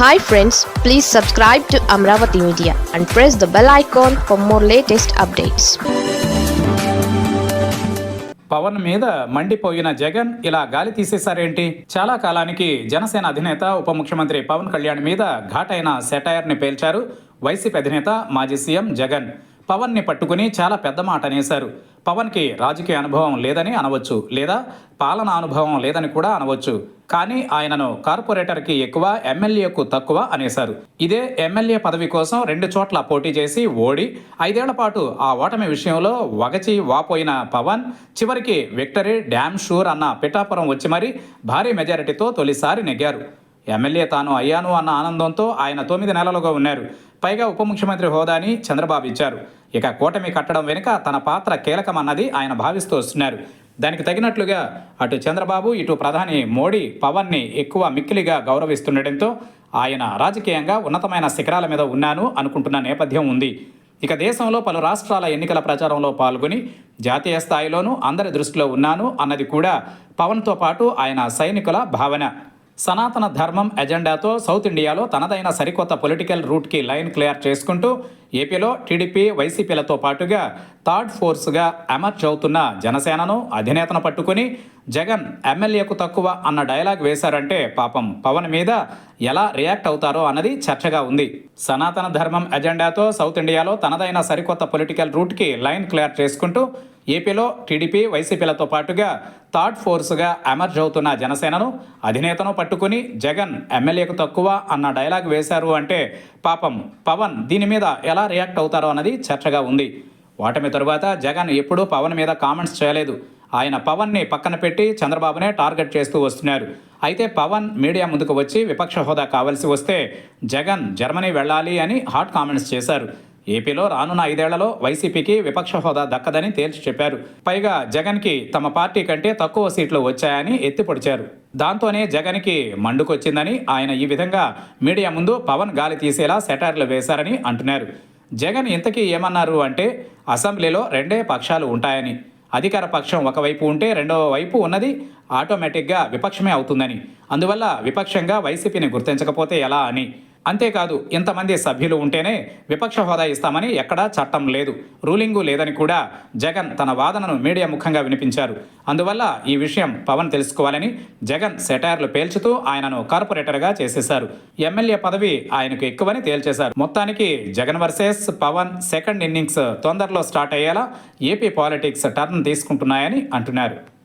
Hi friends please subscribe to Amaravati media and press the bell icon for more latest updates Pawan మీద మండిపోయిన జగన్ ఇలా గాలి తీసేశారేంటి? చాలా కాలానికి జనసేన అధినేత ఉప ముఖ్యమంత్రి పవన్ కళ్యాణ్ మీద ఘాటైన సెటైర్ని పేల్చారు వైసీపీ అధినేత మాజీ సీఎం జగన్. పవన్ని పట్టుకుని చాలా పెద్ద మాట అనేశారు. పవన్కి రాజకీయ అనుభవం లేదని అనవచ్చు లేదా పాలనా అనుభవం లేదని కూడా అనవచ్చు. కానీ ఆయనను కార్పొరేటర్కి ఎక్కువ ఎమ్మెల్యేకు తక్కువ అనేశారు. ఇదే ఎమ్మెల్యే పదవి కోసం రెండు చోట్ల పోటీ చేసి ఓడి ఐదేళ్ళ పాటు ఆ ఓటమి విషయంలో వగచి వాపోయిన పవన్ చివరికి విక్టరీ డ్యామ్ షూర్ అన్న పిఠాపురం వచ్చి మరీ భారీ మెజారిటీతో తొలిసారి నెగ్గారు. ఎమ్మెల్యే తాను అయ్యాను అన్న ఆనందంతో ఆయన తొమ్మిది నెలలుగా ఉన్నారు. పైగా ఉప ముఖ్యమంత్రి హోదాని చంద్రబాబు ఇచ్చారు. ఇక కూటమి కట్టడం వెనుక తన పాత్ర కీలకమన్నది ఆయన భావిస్తూ వస్తున్నారు. దానికి తగినట్లుగా అటు చంద్రబాబు ఇటు ప్రధాని మోడీ పవన్ని ఎక్కువ మిక్కిలిగా గౌరవిస్తుండటంతో ఆయన రాజకీయంగా ఉన్నతమైన శిఖరాల మీద ఉన్నాను అనుకుంటున్న నేపథ్యం ఉంది. ఇక దేశంలో పలు రాష్ట్రాల ఎన్నికల ప్రచారంలో పాల్గొని జాతీయ స్థాయిలోనూ అందరి దృష్టిలో ఉన్నాను అన్నది కూడా పవన్తో పాటు ఆయన సైనికుల భావన. సనాతన ధర్మం ఎజెండాతో సౌత్ ఇండియాలో తనదైన సరికొత్త పొలిటికల్ రూట్కి లైన్ క్లియర్ చేసుకుంటూ ఏపీలో టీడీపీ వైసీపీలతో పాటుగా థర్డ్ ఫోర్స్గా అమర్చ్ అవుతున్న జనసేనను అధినేతను పట్టుకుని జగన్ ఎమ్మెల్యేకు తక్కువ అన్న డైలాగ్ వేశారంటే పాపం. పవన్ మీద ఎలా రియాక్ట్ అవుతారో అన్నది చర్చగా ఉంది. సనాతన ధర్మం ఎజెండాతో సౌత్ ఇండియాలో తనదైన సరికొత్త పొలిటికల్ రూట్కి లైన్ క్లియర్ చేసుకుంటూ ఏపీలో టీడీపీ వైసీపీలతో పాటుగా థర్డ్ ఫోర్స్గా ఎమర్జ్ అవుతున్న జనసేనను అధినేతను పట్టుకుని జగన్ ఎమ్మెల్యేకు తక్కువ అన్న డైలాగ్ వేశారు అంటే పాపం పవన్ దీని మీద ఎలా రియాక్ట్ అవుతారో అన్నది చర్చగా ఉంది. ఓటమి తరువాత జగన్ ఎప్పుడూ పవన్ మీద కామెంట్స్ చేయలేదు. ఆయన పవన్ని పక్కన పెట్టి చంద్రబాబునే టార్గెట్ చేస్తూ వస్తున్నారు. అయితే పవన్ మీడియా ముందుకు వచ్చి విపక్ష హోదా కావాల్సి వస్తే జగన్ జర్మనీ వెళ్ళాలి అని హాట్ కామెంట్స్ చేశారు. ఏపీలో రానున్న ఐదేళ్ళలో వైసీపీకి విపక్ష హోదా దక్కదని తేల్చి చెప్పారు. పైగా జగన్కి తమ పార్టీ కంటే తక్కువ సీట్లు వచ్చాయని ఎత్తిపొడిచారు. దాంతోనే జగన్కి మండుకొచ్చిందని ఆయన ఈ విధంగా మీడియా ముందు పవన్ గాలి తీసేలా సెటార్లు వేశారని అంటున్నారు. జగన్ ఇంతకీ ఏమన్నారు అంటే అసెంబ్లీలో రెండే పక్షాలు ఉంటాయని. అధికార పక్షం ఒకవైపు ఉంటే రెండవ వైపు ఉన్నది ఆటోమేటిక్గా విపక్షమే అవుతుందని. అందువల్ల విపక్షంగా వైసీపీని గుర్తించకపోతే ఎలా అని. అంతేకాదు ఇంతమంది సభ్యులు ఉంటేనే విపక్ష హోదా ఇస్తామని ఎక్కడా చట్టం లేదు రూలింగు లేదని కూడా జగన్ తన వాదనను మీడియా ముఖంగా వినిపించారు. అందువల్ల ఈ విషయం పవన్ తెలుసుకోవాలని జగన్ సెటైర్లు పేల్చుతూ ఆయనను కార్పొరేటర్గా చేసేశారు. ఎమ్మెల్యే పదవి ఆయనకు ఎక్కువని తేల్చేశారు. మొత్తానికి Jagan versus Pawan second innings తొందరలో స్టార్ట్ అయ్యేలా ఏపీ పాలిటిక్స్ టర్న్ తీసుకుంటున్నాయని అంటున్నారు.